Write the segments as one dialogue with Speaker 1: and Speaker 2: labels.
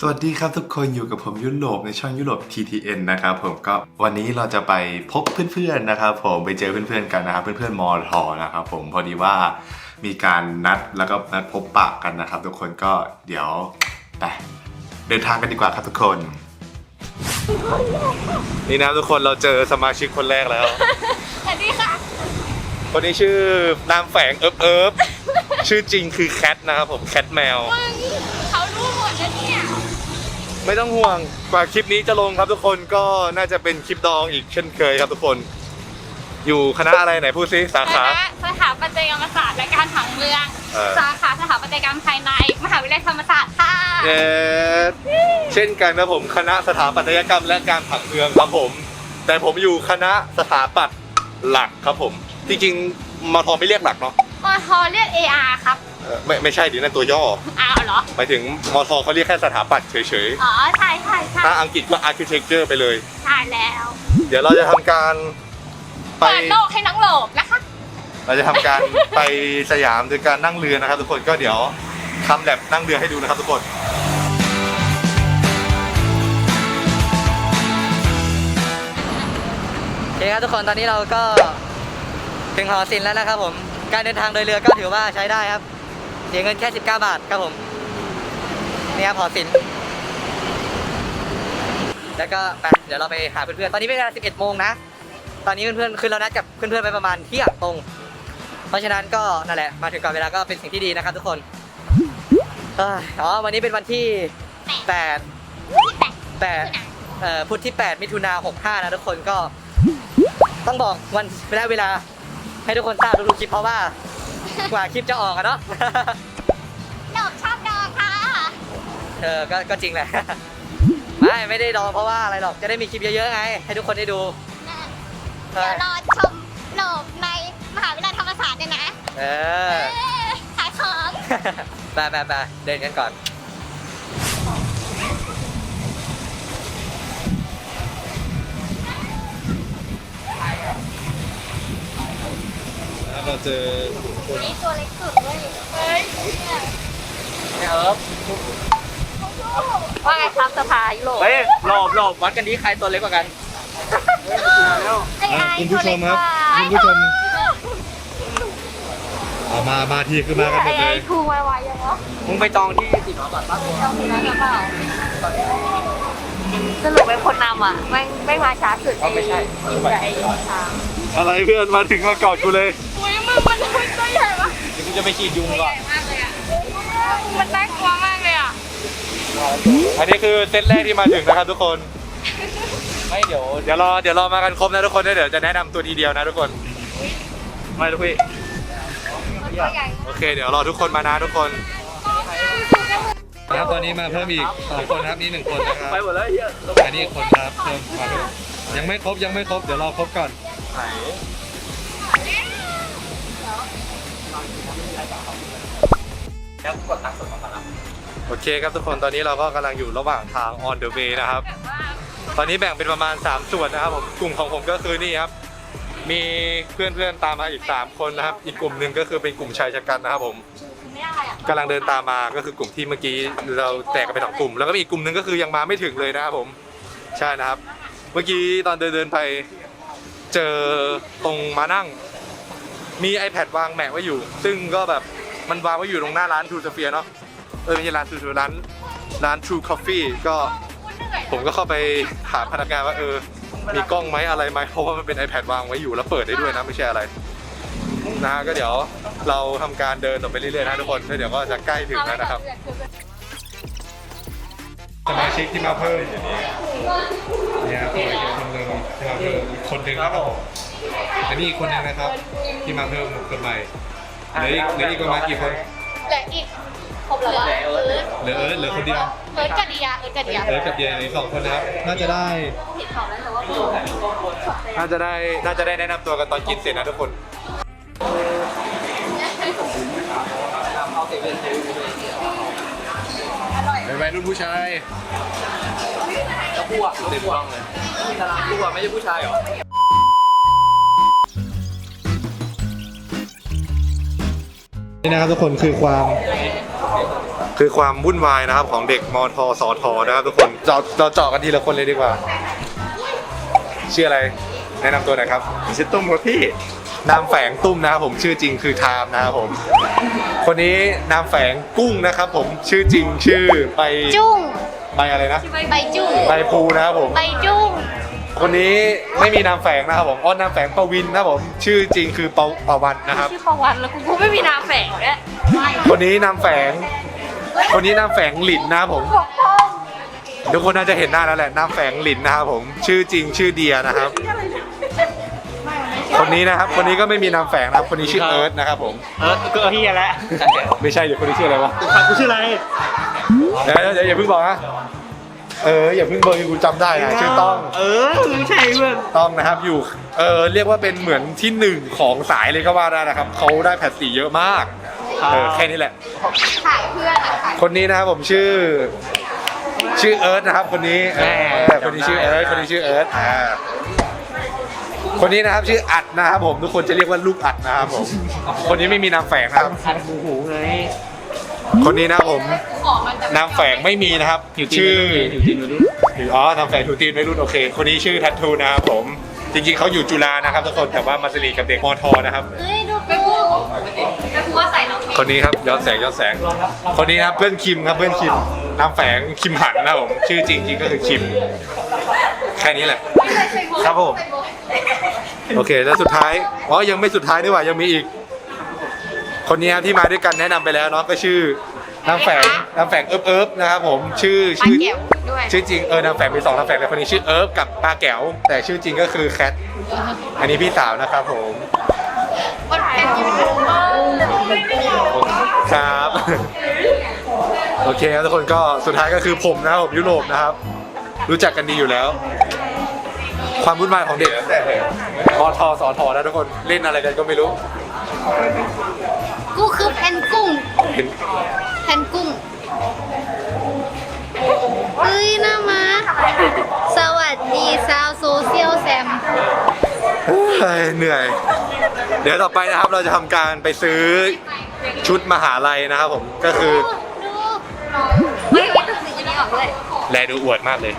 Speaker 1: สวัสดีครับทุกคนอยู่กับผมยุโรปในช่องยุโรป TTN นะครับผมก็วันนี้เราจะไปพบเพื่อนๆนะครับผมไปเจอเพื่อนๆกันนะครับเพื่อนๆมอทอนะครับผมพอดีว่ามีการนัดแล้วก็นัดพบปะกันนะครับ ทุกคนก็เดี๋ยวไปเดินทางกันดีกว่าครับทุกคน นี่นะทุกคนเราเจอสมาชิกคนแรกแล้ว
Speaker 2: สวัสดีค่ะ
Speaker 1: คนนี้ชื่อนามแฝงเอิบเอิบชื่อจริงคือแคทนะครับผมแคทแมว
Speaker 2: มึง
Speaker 1: ไม่ต้องห่วงกว่าคลิปนี้จะลงครับทุกคนก็น่าจะเป็นคลิปดองอีกเช่นเคยครับทุกคน อยู่คณะอะไรไหนพูดซิสา
Speaker 2: ค
Speaker 1: ขา
Speaker 2: ณะสถาปัตยกรรมศาสตร์และการผังเมือง
Speaker 1: เออ
Speaker 2: สาขาสถาปัตยกรรมภายใน มหาวิทยาลัยธรรมศาสตร์ค่ะ
Speaker 1: เย้เช่นกันนะผมคณะสถาปัตยกรรมและการผังเมืองครับผม แต่ผมอยู่คณะสถาปัตย์หลักครับผม จริงๆมทไม่เรียกหลักเนาะ
Speaker 2: มอทอเรียก AR ครับ
Speaker 1: เออ ไม่ไม่ใช่ดินั่นตัวย่อ
Speaker 2: อ้าวเหรอ
Speaker 1: หมายถึงมทเขาเรียกแค่สถาปัตย์เฉย
Speaker 2: อ๋อ ใช่ใช่
Speaker 1: ๆ
Speaker 2: ใช่
Speaker 1: ถ้าอังกฤษก็ architecture ไปเลย
Speaker 2: ใช่แล้ว
Speaker 1: เดี๋ยวเราจะทำการไป
Speaker 2: เปิดโลกให้น้องโหลบนะคะ
Speaker 1: เราจะทำการไปสยามโดยการนั่งเรือนะครับทุกคนก็เดี๋ยวทำแบบนั่งเรือให้ดูนะครับทุกคน
Speaker 3: โอเคครับทุกคนตอนนี้เราก็ถึงหอศิลป์แล้วนะครับผมการเดินทางโดยเรือก็ถือว่าใช้ได้ครับ เสียเงินแค่ 19 บาทครับผมนี่ครับหอศิลป์แล้วก็ไปเดี๋ยวเราไปหาเพื่อนๆ ตอนนี้เป็นเวลา 11 โมงนะ ตอนนี้เพื่อนๆ คือเรานัดกับเพื่อนๆ ไปประมาณเที่ยงตรง เพราะฉะนั้นก็นั่นแหละ มาถึงก่อนเวลาก็เป็นสิ่งที่ดีนะครับทุกคนเอ้ยอ๋อ วันนี้เป็นวันที่ 8 8เอ่อพุธที่ 8 มิถุนา65 นะทุกคนก็ ต้องบอกวันและเวลาให้ทุกคนทราบทุกๆคลิปเพราะว่า กว่าคลิปจะออกอะเนาะ
Speaker 2: โหลบชอบดองค่ะ
Speaker 3: เออก็ก็จริงแหละ ไม่ไม่ได้รอเพราะว่าอะไรหรอก จะได้มีคลิปเยอะๆไง ให้ทุกคนได้ดู
Speaker 2: เดี๋ยวรอชมโหลบในมหาวิทยาลัยธรรมศาสตร์เนี่ยนะ
Speaker 3: เอ
Speaker 2: เอ
Speaker 3: อ
Speaker 2: อขายของ
Speaker 3: ไปไปไปเดินกันก่อน
Speaker 1: แล้วเราเจอ
Speaker 2: นี่ตัวเล็กสุดเว้ยเฮ้ย
Speaker 3: เอิบ
Speaker 2: ว่าไงครับสภายุโรป
Speaker 3: เฮ้ยหลบหลบวัดกันดีใครตัวเล็กกว่ากัน
Speaker 2: ไอ้ไอ้
Speaker 1: คุณผู้ชมครับคุณผู้ชมเอามา มาทีคือมากันหม
Speaker 2: ไอ้
Speaker 1: ดเล
Speaker 2: ไอ้
Speaker 1: ย
Speaker 2: ทูไวๆยังวะ
Speaker 3: มึงไปจองที่สีหนอก่อนปะ
Speaker 2: ต้องมีนเปล่าสรุปเป็นคนนำอะไม่ไม่มาช้าสุด
Speaker 3: อ๋อไม่ใช่
Speaker 2: ไอ้ช้าง
Speaker 1: อะไรเพื่อนมาถึงมากอดกูเลย
Speaker 2: มึงมันตัวใหญ่มาก
Speaker 3: เดี๋ยวกูจะไปฉีดยุงก่อน
Speaker 2: มากเลยอะ มันน่ากลัวมากเลยอะ
Speaker 1: อันนี้คือเซตแรกที่มาถึงนะครับทุกคน
Speaker 3: ไม่เดี๋ยว
Speaker 1: เดี๋ยวรอ เดี๋ยวรอมากันครบนะทุกคนเดี๋ยวจะแนะนำตัวทีเดียวนะทุกคน ไม่ทุกพี่
Speaker 2: ตัวใหญ่
Speaker 1: โอเค เดี๋ยวรอทุกคนมานะทุกคนครับตอนนี้มาเพิ่มอีกสองคนครับนี่หนึ่งคนนะครับ
Speaker 3: ไปหมดแล้วเฮีย
Speaker 1: อันนี้อีกคนครับเพิ่มมาเพิ่มยังไม่ครบยังไม่ครบเดี๋ยวรอครบก่อน
Speaker 3: แล้วกดตังค์สดมาก่อนนะ
Speaker 1: โอเคครับทุกคนตอนนี้เราก็กำลังอยู่ระหว่างทาง on the way นะครับ ตอนนี้แบ่งเป็นประมาณ 3 ส่วนนะครับผมกลุ่มของผมก็คือนี่ครับ มีเพื่อนๆตามมาอีก 3 คนนะครับ อีกกลุ่มหนึ่งก็คือเป็นกลุ่มชายชะกันนะครับผม
Speaker 2: ไม่ได้อะ
Speaker 1: กำลังเดินตามมาก็คือกลุ่มที่เมื่อกี้เราแตกกันเป็นสองกลุ่ม แล้วก็มีอีกกลุ่มหนึ่งก็คือยังมาไม่ถึงเลยนะครับผมใช่นะครับ เมื่อกี้ตอนเดินเดินๆไป เจอตรงมานั่ง มี iPad วางแหมะไว้อยู่ ซึ่งก็แบบมันวางไว้อยู่ตรงหน้าร้าน True s p h e r e เนาะเออไม่ใช่ร้าน True True ร้านร้าน True Coffee ก็ผมก็เข้าไปถามพนักงานว่าเออ มีกล้องไหมอะไรไหมเพราะว่ามันเป็น iPad วางไว้อยู่แล้วเปิดได้ด้วยนะไม่ใช่อะไรนะฮะก็เดี๋ยวเราทำการเดินต่อไปเรื่อยๆนะทุกคนแล้วเดี๋ยวก็จะใกล้ถึงแล้วนะครับสมาชิกที่มาเพิ่มเนี่ยครับอีกคนหนึ่งที่มาเพิ่มอีกคนหนึ่งครับผม อันนี้อีกคนหนึ่งนะครับ ที่มาเพิ่มคนใหม่เหลืออีกเหลืออีกประมาณกี่คน
Speaker 2: เหลืออีกครบแล้ววะเอิร์ธ
Speaker 1: เหลือเอิร์ธเหลือคนเดียว
Speaker 2: เอิร์ธกับเดียเอิร์ธกับเดีย
Speaker 1: เอิร์ธกับเดียอีกสองคนนะครับ น่าจะได้
Speaker 2: ผิดของแล้วแต่ว่าเออ
Speaker 1: น่าจะได้น่าจะได้แนะนำตัวกันตอนกินเสร็จนะทุกคนไปไปรุ่นผู้ชาย
Speaker 3: จะพวกเต็มกล้องเลยตารางพวกไม่ใช่ผู้ชายเหรอ
Speaker 1: นี่นะครับทุกคนคือความคือความวุ่นวายนะครับของเด็กมทสทนะครับทุกคนเราเราเจาะกันทีละคนเลยดีกว่าชื่ออะไร แนะนำตัวหน่อยครับ
Speaker 4: ชื่อตุ้มครับพี่
Speaker 1: นามแฝงตุ้มนะครับผมชื่อจริงคือไทม์นะครับผม คนนี้นามแฝงกุ้งนะครับผมชื่อจริงชื่อไป
Speaker 2: จุ้ง
Speaker 1: ไปอะไรนะ
Speaker 2: ใบจุ้ง
Speaker 1: ไปภูนะครับผม
Speaker 2: ใบจุ้ง
Speaker 1: คนนี้ไม่มีนามแฝงนะครับผมอ้อนนามแฝงปวินนะครับผม ชื่อจริงคือปปวันนะครับ
Speaker 5: ชื่อประวันแล้วกูก็ไม่มีนามแฝงด้วย
Speaker 1: คนนี้นามแฝง คนนี้นามแฝงหลินนะครับผมทุกคนน่าจะเห็นหน้าแล้วแหละนามแฝงหลินนะครับผม ชื่อจริงชื่อเดียนะครับ คนนี้นะครับ คนนี้ก็ไม่มีนามแฝงนะครับ คนนี้ชื่อเอิร์ธนะครับผม
Speaker 4: เออก็เฮียแล้ว
Speaker 1: ไม่ใช่เดี๋ยวคนนี้ชื่ออะไรวะ
Speaker 4: กูชื่ออะไร
Speaker 1: เดี๋ยวเดี๋ยวอย่าเพิ่งบอกนะ เอออย่าเพิ่งบอกกูจำได้นะชื่อต้อง
Speaker 4: เออไม่ใช่เพื่อน
Speaker 1: ต้องนะครับอยู่เออเรียกว่าเป็นเหมือนที่หนึ่งของสายเลยก็ว่าได้นะครับเขาได้แพทสีเยอะมากเออแค่นี้แหละ
Speaker 2: ขายเพื่อนอะขาย
Speaker 1: คนนี้นะครับผมชื่อ ชื่อเอิร์ธนะครับ คนนี้เออคนนี้ชื่อเอิร์ธคนนี้ชื่อเอิร์ธอ่าคนนี้นะครับชื่ออัดนะครับผมทุกคนจะเรียกว่าลูกอัดนะครับผมคนนี้ไม่มีนามแฝงนะครับ
Speaker 4: คันหูหูไง
Speaker 1: คนนี้นะครับผมนามแฝงไม่มีนะครับ ชื่อ
Speaker 4: อยู่จริงอยู่ดิ
Speaker 1: อ๋อนามแฝงทูตีนไม่รุ่นโอเค คนนี้ชื่อทัตทูนะครับผม จริงๆเขาอยู่จุฬานะครับทุกคนแต่ว่ามาสนิทกับเด็กมอทอนะครับ
Speaker 2: เฮ้ยดู
Speaker 5: ไม่พูดไม่พูดว่าใส่น้อง
Speaker 1: คนนี้ครับย้อนแสงย้อนแสง คนนี้ครับเพื่อนคิมครับเพื่อนคิมนามแฝงคิมหันนะครับผมชื่อจริงๆก็คือคิม แค่นี้แหละครับผมโอเคแล้วสุดท้ายอ๋อยังไม่สุดท้ายนี่หว่ายังมีอีก คนนี้ครับที่มาด้วยกันแนะนำไปแล้วเนาะก็ชื่อนางแฝงนางแฝงเอิบเอิบนะครับผมชื่อ
Speaker 2: ปลา
Speaker 1: ชื่อ
Speaker 2: เก๋วด้วย
Speaker 1: ชื่อจริงเออนางแฝงมีสองนางแฝงแต่คนนี้ชื่อเอิบกับปลาแก๋วแต่ชื่อจริงก็คือแคทอันนี้พี่สาวนะครับผม
Speaker 2: มันเป็นยูทูบเบอร์
Speaker 1: ครับ โอเคครับทุกคนก็สุดท้ายก็คือผมนะครับผมยุโรปนะครับ รู้จักกันดีอยู่แล้ว ความวุ่นวายของเด็กมทสทนะทุกคนเล่นอะไรกันก็ไม่รู้
Speaker 2: กูคือแพนกุ้ง
Speaker 1: เห็น
Speaker 2: แพนกุ้งเฮ้ยน่ามาสวัสดีซาวโซเชียลแซม
Speaker 1: เฮ้ยเหนื่อย เดี๋ยวต่อไปนะครับเราจะทำการไปซื้อชุดมหาลัยนะครับผมก็คือ
Speaker 2: ดู
Speaker 5: ไม่ไม่ต้องสีอันนี้ออกด้วย
Speaker 1: แลดูอวดมากเลย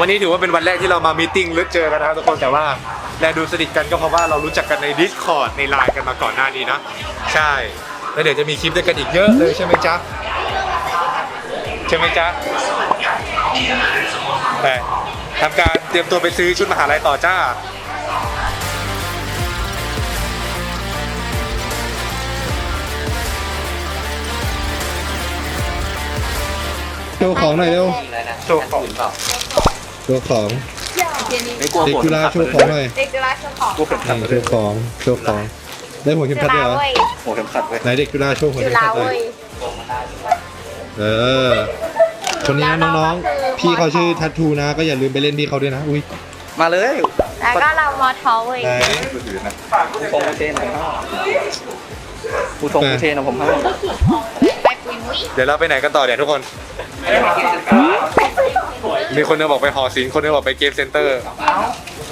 Speaker 1: วันนี้ถือว่าเป็นวันแรกที่เรามามีตติ้งหรือเจอกันนะครับทุกคนแต่ว่า แลดูสนิทกันก็เพราะว่าเรารู้จักกันใน Discord ในไลน์กันมาก่อนหน้านี้นะ ใช่ แล้วเดี๋ยวจะมีคลิปด้วยกันอีกเยอะเลยใช่ไหมจ๊ะ ใช่ไหมจ๊ะไปทำการเตรียมตัวไปซื้อชุดมหาลัยต่อจ้า
Speaker 6: โชว์ของหน่อยเร็ว
Speaker 1: โชว์ของ
Speaker 6: โชว์ของ
Speaker 4: ไม่กลัว
Speaker 6: เด็ก
Speaker 4: หัว
Speaker 6: จุฬาโชว์ของหน่อย
Speaker 5: เด็กจะรักเจ้าของ
Speaker 4: กลัวเข็มขัด
Speaker 6: นี่โชว์ของโชว์ของ ได้หัวเข็มขัดด้วยเหรอ
Speaker 4: หัวเข็มขัดเว้ย
Speaker 6: ไหนเด็กจุฬาโชว์หัวเข็มขัดเลยเออ คนนี้นะน้องๆ พี่เขาชื่อทัตทูนะ ก็อย่าลืมไปเล่นพี่เขาด้วยนะ อุ้ย
Speaker 4: มาเลย
Speaker 5: แล้วก็เรามอทอเว้ย
Speaker 6: ไหน
Speaker 4: ผู้ทรงผู้เทนของผมผู้ทรงผู้เทนของผมให้
Speaker 2: ไปปุยมุ้ย
Speaker 1: เดี๋ยวเราไปไหนกันต่อเดี๋ยวทุกคน มีคนหนึงบอกไปหอศิลป์คนหนึงบอกไปเกมเซ็นเตอร์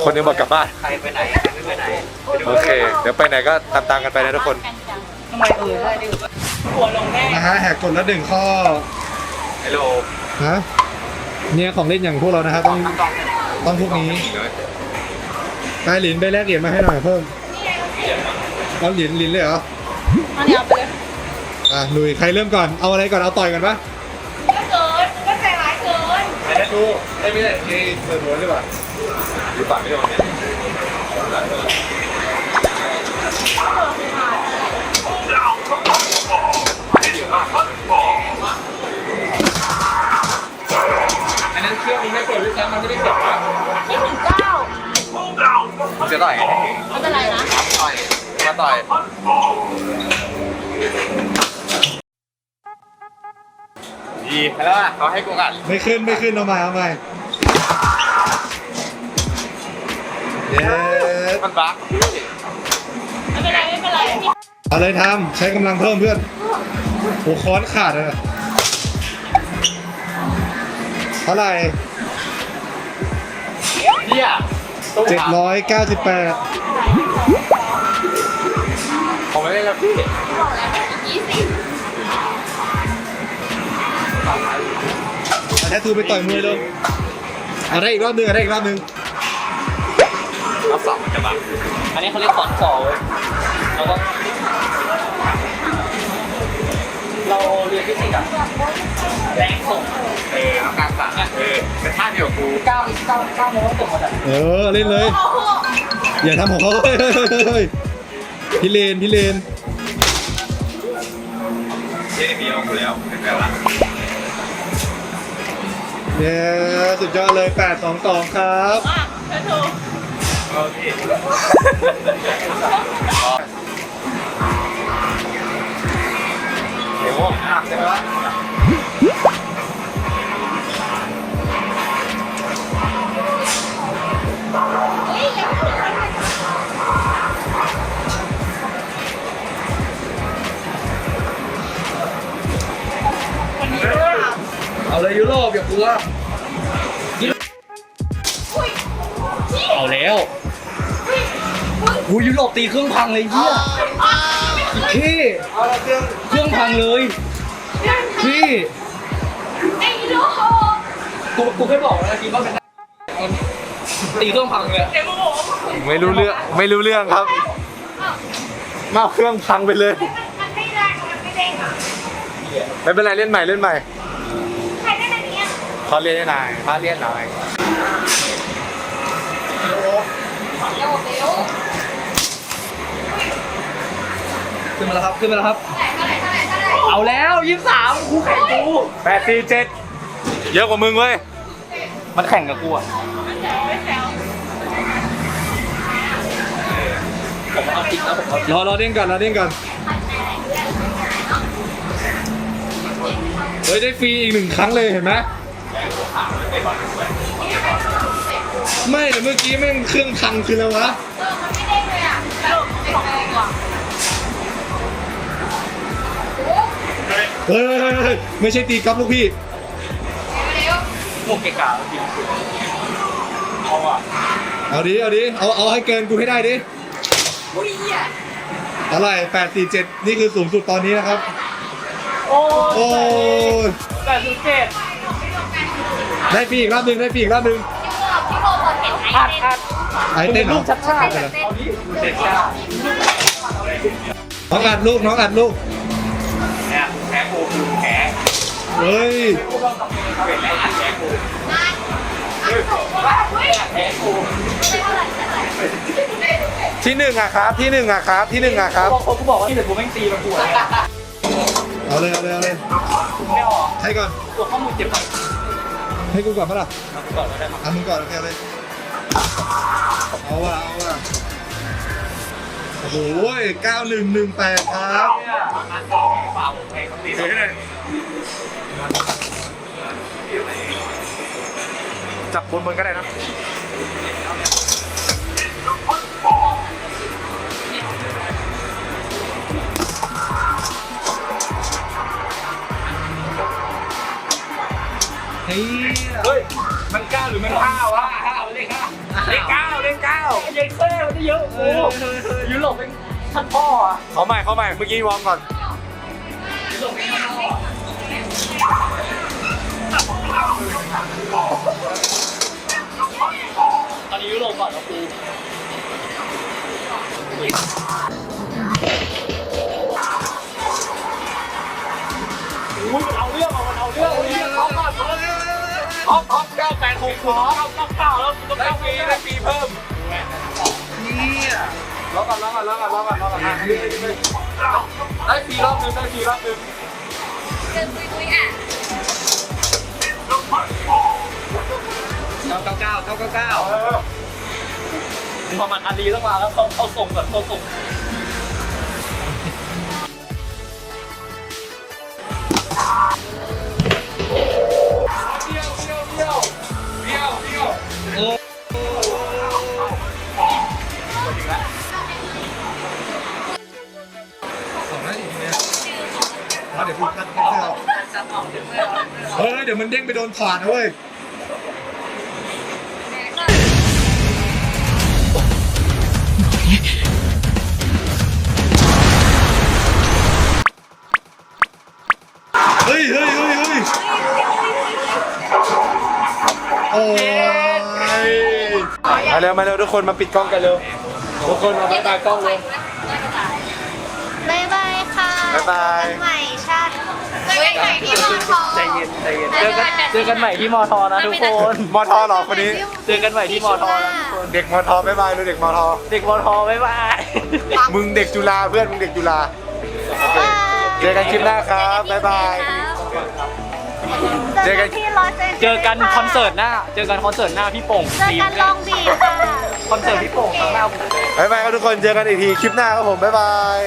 Speaker 1: คนหนึงบอกกลับบ้าน
Speaker 4: ใครไปไหนใครไม่ไปไหน
Speaker 1: โอเค เดี๋ยวไปไหนก็ตามๆกันไปนะทุกคน
Speaker 6: นะฮะแหกกฎละหนึ่งข้อ
Speaker 1: ฮัลโหล
Speaker 6: ฮะเนี่ยของเล่นอย่างพวกเรานะครับต้องต้องพวกนี้ไปหลินไปแลกเหรียญมาให้หน่อยเพิ่มเอาเหรียญเหรียญเลยเหรอ
Speaker 5: อันนี้เอาไปเลย
Speaker 6: อะหนุ่ยใครเริ่มก่อนเอาอะไรก่อนเอาต่อยก่อนปะ
Speaker 5: น
Speaker 1: ไปนะดูได้ไม่ได้เฮ้ยเปิดหัวหรือเปล่าหรือเปล่าไม่โดนเนี่ยอันนั้นเครื่องมันไม่เปิดด้วยซ้ำมันไม่ได้เสียบอะ
Speaker 5: ยี่สิบเก้า
Speaker 4: จะต่อยไง
Speaker 5: ไม่เป็นไรนะ
Speaker 4: ต่อยมาต่อย ดีแล้วอะเขาให้กูกัด
Speaker 6: ไม่ขึ้นไม่ขึ้นเอาใหม่เอาใหม่เย้
Speaker 4: มันบั๊ก
Speaker 5: ไม่เป็นไรไม่เป็นไร
Speaker 6: เอาเลยทำใช้กำลังเพิ่มเพื่อนโอ้ค้อนขาดเลยนะเท่าไหร่
Speaker 4: เฮียตู้
Speaker 6: เจ็ดร้อยเก้าสิบแปด
Speaker 4: ผมไม่เล่นแล้วพี่
Speaker 1: แททูไปต่อยมวยเลยเอาได้อีกรอบหนึงเอาได้อีกรอบหนึง
Speaker 2: รอบสองมันจะบังอันนี้เขาเรียกสอนสองเราต้องเราเรียนฟิสิกส์อะแรงส่งเออเอากลางสามเออเป็นท่าเดียวกับกูเก้าเก้าเก้าโมงส่งมาจาก
Speaker 1: เออเล่นเลย อย่าทำของเขาเฮ้ยเฮ้ยเฮ้ยเฮ้ยพี่เลนพี่เลน
Speaker 2: เจ๊มีเอากูแล้วเป็นแบบว่า
Speaker 1: เนี่ยสุดยอดเลย8 2 2ครับ
Speaker 6: อะเธอถูก
Speaker 2: โอเคเดี๋ยวหักใช่ไหมวะ
Speaker 4: เอาเลยยุโรปอย่ากลัวเอาแล้วกูยุโรปตีเครื่องพังเลยเฮียพี่เครื่องพังเลยพี่
Speaker 6: ไอ้ลูก
Speaker 4: กูกูแค่บอกนะทีว่าเป็นตีเครื่องพังเลย
Speaker 6: เดี๋ยวโมโห
Speaker 7: ไม่รู้เรื่องไม่รู้เรื่องครับมาเอาเครื่องพังไปเลย
Speaker 6: มันไม่แรงมันไม่เด้งอะ
Speaker 7: ไม่เป็นไรเล่นใหม่เล่นใหม่
Speaker 6: ใครได้แบบ นี้
Speaker 7: ขอเรียนหน่อยขอเรียนหน่อย
Speaker 4: ขึ้นมาแล้วครับ ขึ้นมาแล้วครับ เอาแล้วยี่สามคู่แข่งกู
Speaker 7: แปดสี่เจ็ดเยอะกว่ามึงเว้ย
Speaker 4: มันแข่งกับกูอะ
Speaker 1: รอรอเด้งก่อนรอเด้งก่อนเฮ้ยได้ฟรีอีกหนึ่งครั้งเลยเห็นไหม ไม่แต่เมื่อกี้แม่งเครื่องพังคือแล้ววะเฮ้ยเฮ้ยเฮ้ยไม่ใช่ตีกอล์ฟลูกพี่
Speaker 4: พวกเกกาจริง
Speaker 1: เอาดิ เอาดิ เอา เอาให้เกินกูให้ได้ดิเท่าไหร่แปดสี่เจ็ดนี่คือสูงสุดตอนนี้นะครับ
Speaker 4: โอ้
Speaker 1: โอ้ย
Speaker 4: แต่สุดเจ็ด
Speaker 1: ได้ฟรีอีกรอบหนึ่งได้ฟรีอีกรอบหนึ่ง
Speaker 4: อัดอัด
Speaker 1: ไอเต้นเหรอ
Speaker 4: ชัดชาติเลย
Speaker 2: เด็กชา
Speaker 1: น้องอัดลูกน้องอัดลูก
Speaker 2: เนี่ยแพ้กูคือแพ้
Speaker 1: เฮ้ย
Speaker 2: เป็นแล้วแพ้กูแพ้กู
Speaker 7: ที่หนึ่งอะครับที่หนึ่งอะครับที่หนึ่งอะครับ
Speaker 4: พอกูบอกว่าที่เหลือกูแม่งตีมันปวด
Speaker 1: เอาเลยเอาเลยเอาเลย
Speaker 4: ไม่ออก
Speaker 1: ให้ก่อน
Speaker 4: ตัวข้อมูลเจ็บก่อน
Speaker 1: ให้กูก่อนปะล่ะ
Speaker 4: ก่อนก็ได้มั้ง
Speaker 1: เอามึงก่อนโอเคเอาเลย เอาว่ะเอาว่ะโอ้โหเก้าหนึ่งหนึ่งแปดครับ
Speaker 2: ถือให้หน่อย
Speaker 7: จับบนบนก็ได้นะ
Speaker 1: ย
Speaker 2: อะ
Speaker 4: โอ้ยุโรปเป็นท่านพ่ออะเข
Speaker 7: อใหม่เขอใหม่เมื่อกี้วอร์มก่อน
Speaker 4: ตอนนี้ยุโรปก่อนแล้วกูอุ้ยมันเอาเรื่องมันเอาเรื่องมันเอาเรื่องท็อปท็อปเก้าแปดหกสองเก้าเก้าแล้วต้องเก้าปี
Speaker 2: ได้ฟรีเพิ่ม
Speaker 7: รอก่อนรอก่อนรอก่อนรอก่อนรอก่อนอะ
Speaker 2: ได้ฟรีรอบนึงได้ฟรีรอบนึง
Speaker 4: เก้าเก้าเก้าเก้าเก้าเก้าพอมันอันดีต้องมาแล้วเขาเขาส่งก่อนเขาส่ง
Speaker 1: เฮ้ยเดี๋ยวมันเด้งไปโดนถอดนะเว้ยเฮ้ยเฮ้ยเฮ้ยเฮ้ยโอ้ยมาเร็วมาเร็วทุกคนมาปิดกล้องกันเร็วทุกคนมาบายบายกล้องเลย
Speaker 6: บายบายค่ะ
Speaker 1: บ๊ายบาย
Speaker 6: เจอกันใหม่ชาติ เจอกันใหม่ที่มอทอ
Speaker 4: ใจเย็นใจเย็นเจอกันเจอกันใหม่ที่มอทอนะทุกคน
Speaker 1: มอทอเหรอคนนี้
Speaker 4: เจอกันใหม่ที่มอทอนะทุกคน
Speaker 1: เด็กมอทอบายบายเลยเด็กมอทอ
Speaker 4: เด็กมอทอบ๊ายบาย
Speaker 1: มึงเด็กจุฬาเพื่อนมึงเด็กจุฬาเจอกันคลิปหน้าครับบ๊ายบาย
Speaker 6: เจอกันที่ลอสแอนเจลิส
Speaker 4: เจอกันคอนเสิร์ตหน้า เจอกันคอนเสิร์ตหน้าพี่โป่ง
Speaker 6: เจอกันลองบีค่ะ
Speaker 4: คอนเสิร์ตพี่โป่งครั้งหน้า
Speaker 1: บ๊ายบายครับทุกคนเจอกันอีกทีคลิปหน้าครับผมบ๊ายบาย